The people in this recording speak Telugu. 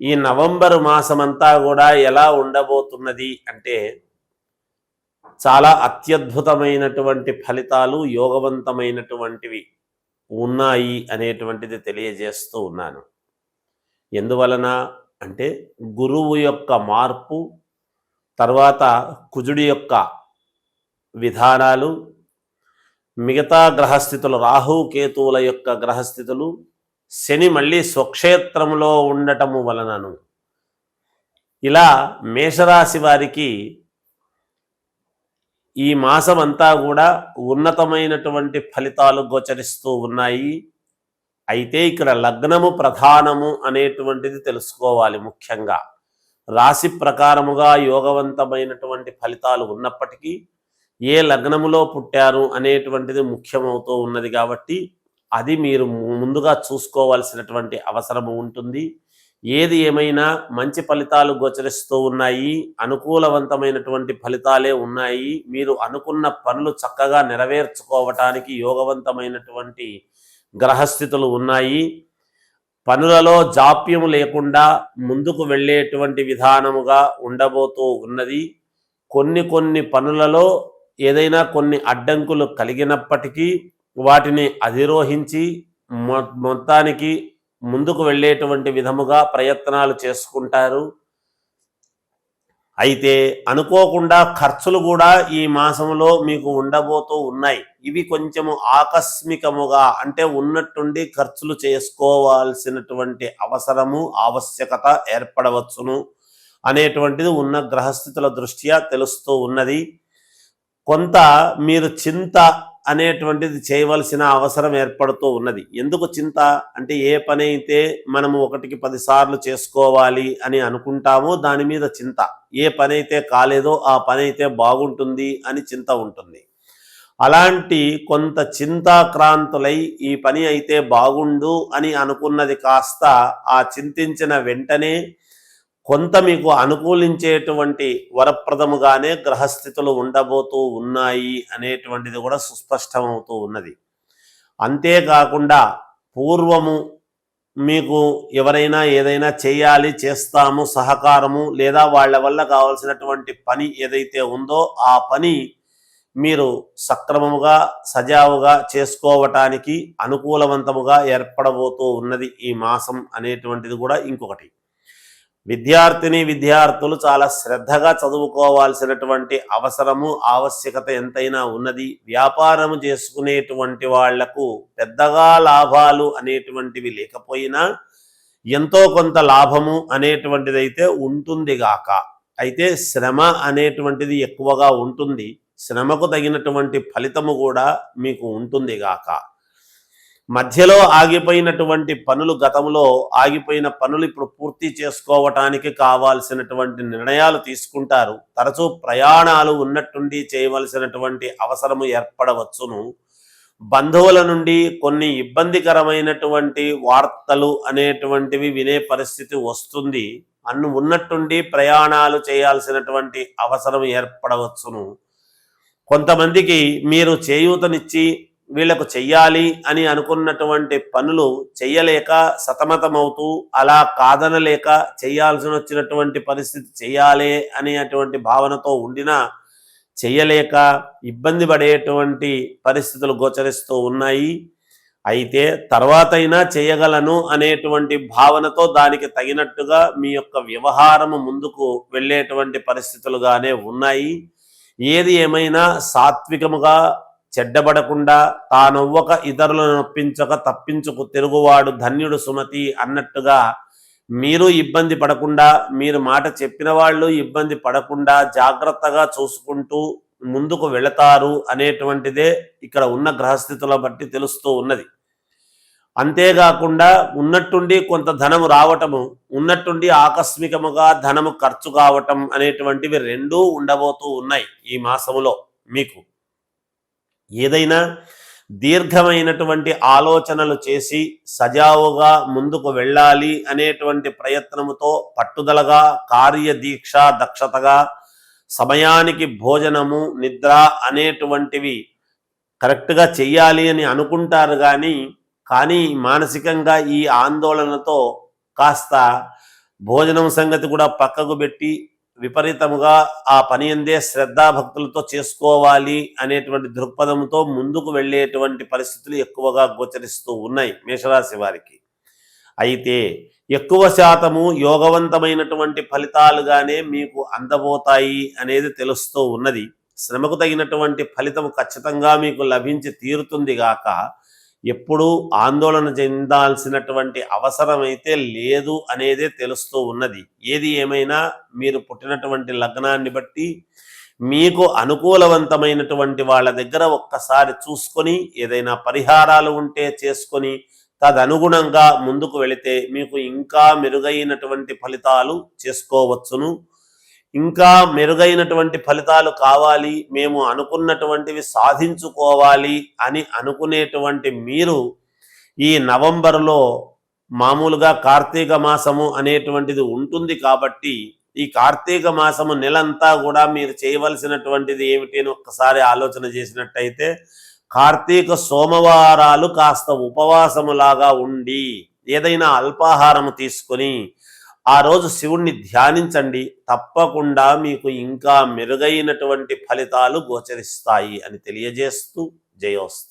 ఈ నవంబర్ మాసమంతా కూడా ఎలా ఉండబోతున్నది అంటే చాలా అత్యద్భుతమైనటువంటి ఫలితాలు యోగవంతమైనటువంటివి ఉన్నాయి అనేటువంటిది తెలియజేస్తూ ఉన్నాను. ఎందువలన అంటే గురువు యొక్క మార్పు తర్వాత కుజుడి యొక్క విధానాలు మిగతా గ్రహస్థితులు రాహు కేతువుల యొక్క గ్రహస్థితులు శని మళ్ళీ స్వక్షేత్రంలో ఉండటము వలనను. ఇలా మేషరాశి వారికి ఈ మాసం అంతా కూడా ఉన్నతమైనటువంటి ఫలితాలు గోచరిస్తూ ఉన్నాయి. అయితే ఇక్కడ లగ్నము ప్రధానము అనేటువంటిది తెలుసుకోవాలి ముఖ్యంగా. రాశి ప్రకారముగా యోగవంతమైనటువంటి ఫలితాలు ఉన్నప్పటికీ ఏ లగ్నములో పుట్టారు అనేటువంటిది ముఖ్యమవుతూ ఉన్నది కాబట్టి అది మీరు ముందుగా చూసుకోవాల్సినటువంటి అవసరము ఉంటుంది. ఏది ఏమైనా మంచి ఫలితాలు గోచరిస్తూ ఉన్నాయి అనుకూలవంతమైనటువంటి ఫలితాలే ఉన్నాయి మీరు అనుకున్న పనులు చక్కగా నెరవేర్చుకోవటానికి యోగవంతమైనటువంటి గ్రహస్థితులు ఉన్నాయి. పనులలో జాప్యము లేకుండా ముందుకు వెళ్ళేటువంటి విధానముగా ఉండబోతూ ఉన్నది. కొన్ని కొన్ని పనులలో ఏదైనా కొన్ని అడ్డంకులు కలిగినప్పటికీ వాటిని అధిరోహించి మొత్తానికి ముందుకు వెళ్ళేటువంటి విధముగా ప్రయత్నాలు చేసుకుంటారు. అయితే అనుకోకుండా ఖర్చులు కూడా ఈ మాసంలో మీకు ఉండబోతూ ఉన్నాయి. ఇవి కొంచెము ఆకస్మికముగా అంటే ఉన్నట్టుండి ఖర్చులు చేసుకోవాల్సినటువంటి అవసరము ఆవశ్యకత ఏర్పడవచ్చును అనేటువంటిది ఉన్న గ్రహస్థితుల దృష్ట్యా తెలుస్తూ ఉన్నది. కొంత మీరు చింత అనేటువంటిది చేయవలసిన అవసరం ఏర్పడుతూ ఉన్నది. ఎందుకు చింత? అంటే ఏ పని అయితే మనము ఒకటికి పదిసార్లు చేసుకోవాలి అని అనుకుంటామో దాని మీద చింత. ఏ పని అయితే కాలేదో ఆ పని అయితే బాగుంటుంది అని చింత ఉంటుంది. అలాంటి కొంత చింతాక్రాంతులై ఈ పని అయితే బాగుండు అని అనుకున్నది కాస్త ఆ చింతించిన వెంటనే కొంత మీకు అనుకూలించేటువంటి వరప్రదముగానే గ్రహస్థితులు ఉండబోతూ ఉన్నాయి అనేటువంటిది కూడా సుస్పష్టమవుతూ ఉన్నది. అంతేకాకుండా పూర్వము మీకు ఎవరైనా ఏదైనా చేయాలి చేస్తాము సహకారము లేదా వాళ్ళ వల్ల కావాల్సినటువంటి పని ఏదైతే ఉందో ఆ పని మీరు సక్రమముగా సజావుగా చేసుకోవటానికి అనుకూలవంతముగా ఏర్పడబోతూ ఉన్నది ఈ మాసం అనేటువంటిది కూడా ఇంకొకటి. విద్యార్థిని విద్యార్థులు చాలా శ్రద్ధగా చదువుకోవాల్సినటువంటి అవసరము ఆవశ్యకత ఎంతైనా ఉన్నది. వ్యాపారము చేసుకునేటువంటి వాళ్ళకు పెద్దగా లాభాలు అనేటువంటివి లేకపోయినా ఎంతో కొంత లాభము అనేటువంటిది అయితే ఉంటుంది గాక. అయితే శ్రమ అనేటువంటిది ఎక్కువగా ఉంటుంది. శ్రమకు తగినటువంటి ఫలితము కూడా మీకు ఉంటుంది గాక. మధ్యలో ఆగిపోయినటువంటి పనులు గతంలో ఆగిపోయిన పనులు ఇప్పుడు పూర్తి చేసుకోవటానికి కావాల్సినటువంటి నిర్ణయాలు తీసుకుంటారు. తరచూ ప్రయాణాలు ఉన్నట్టుండి చేయవలసినటువంటి అవసరము ఏర్పడవచ్చును. బంధువుల నుండి కొన్ని ఇబ్బందికరమైనటువంటి వార్తలు అనేటువంటివి వినే పరిస్థితి వస్తుంది. అన్ను ఉన్నట్టుండి ప్రయాణాలు చేయాల్సినటువంటి అవసరం ఏర్పడవచ్చును. కొంతమందికి మీరు చేయూతనిచ్చి వీళ్ళకు చెయ్యాలి అని అనుకున్నటువంటి పనులు చెయ్యలేక సతమతమవుతూ అలా కాదనలేక చేయాల్సి వచ్చినటువంటి పరిస్థితి చేయాలి అనేటువంటి భావనతో ఉండినా చెయ్యలేక ఇబ్బంది పడేటువంటి పరిస్థితులు గోచరిస్తూ ఉన్నాయి. అయితే తర్వాతైనా చేయగలను అనేటువంటి భావనతో దానికి తగినట్టుగా మీ యొక్క వ్యవహారము ముందుకు వెళ్ళేటువంటి పరిస్థితులుగానే ఉన్నాయి. ఏది ఏమైనా సాత్వికముగా చెడ్డబడకుండా తానొవ్వక ఇతరులను నొప్పించక తప్పించుకు తిరుగువాడు ధన్యుడు సుమతి అన్నట్టుగా మీరు ఇబ్బంది పడకుండా మీరు మాట చెప్పిన వాళ్ళు ఇబ్బంది పడకుండా జాగ్రత్తగా చూసుకుంటూ ముందుకు వెళతారు అనేటువంటిదే ఇక్కడ ఉన్న గ్రహస్థితుల బట్టి తెలుస్తూ ఉన్నది. అంతేకాకుండా ఉన్నట్టుండి కొంత ధనము రావటము ఉన్నట్టుండి ఆకస్మికముగా ధనము ఖర్చు కావటం అనేటువంటివి రెండూ ఉండబోతూ ఉన్నాయి ఈ మాసములో మీకు. ఏదైనా దీర్ఘమైనటువంటి ఆలోచనలు చేసి సజావుగా ముందుకు వెళ్ళాలి అనేటువంటి ప్రయత్నముతో పట్టుదలగా కార్యదీక్ష దక్షతగా సమయానికి భోజనము నిద్ర అనేటువంటివి కరెక్ట్గా చెయ్యాలి అని అనుకుంటారు కానీ కానీ మానసికంగా ఈ ఆందోళనతో కాస్త భోజనం సంగతి కూడా పక్కకు పెట్టి విపరీతముగా ఆ పని అందే శ్రద్ధాభక్తులతో చేసుకోవాలి అనేటువంటి దృక్పథంతో ముందుకు వెళ్ళేటువంటి పరిస్థితులు ఎక్కువగా గోచరిస్తూ ఉన్నాయి మేషరాశి వారికి. అయితే ఎక్కువ శాతము యోగవంతమైనటువంటి ఫలితాలుగానే మీకు అందబోతాయి అనేది తెలుస్తూ ఉన్నది. శ్రమకు తగినటువంటి ఫలితం ఖచ్చితంగా మీకు లభించి తీరుతుంది గాక ఎప్పుడూ ఆందోళన చెందాల్సినటువంటి అవసరం అయితే లేదు అనేదే తెలుస్తూ ఉన్నది. ఏది ఏమైనా మీరు పుట్టినటువంటి లగ్నాన్ని బట్టి మీకు అనుకూలవంతమైనటువంటి వాళ్ళ దగ్గర ఒక్కసారి చూసుకొని ఏదైనా పరిహారాలు ఉంటే చేసుకొని తదనుగుణంగా ముందుకు వెళితే మీకు ఇంకా మెరుగైనటువంటి ఫలితాలు చేసుకోవచ్చును. ఇంకా మెరుగైనటువంటి ఫలితాలు కావాలి మేము అనుకున్నటువంటివి సాధించుకోవాలి అని అనుకునేటువంటి మీరు ఈ నవంబర్లో మామూలుగా కార్తీక మాసము అనేటువంటిది ఉంటుంది కాబట్టి ఈ కార్తీక మాసము నెలంతా కూడా మీరు చేయవలసినటువంటిది ఏమిటి అని ఒక్కసారి ఆలోచన చేసినట్టయితే కార్తీక సోమవారాలు కాస్త ఉపవాసములాగా ఉండి ఏదైనా అల్పాహారము తీసుకొని ఆ రోజు శివుణ్ణి ధ్యానించండి. తప్పకుండా మీకు ఇంకా మెరుగైనటువంటి ఫలితాలు గోచరిస్తాయి అని తెలియజేస్తూ జయోస్తు.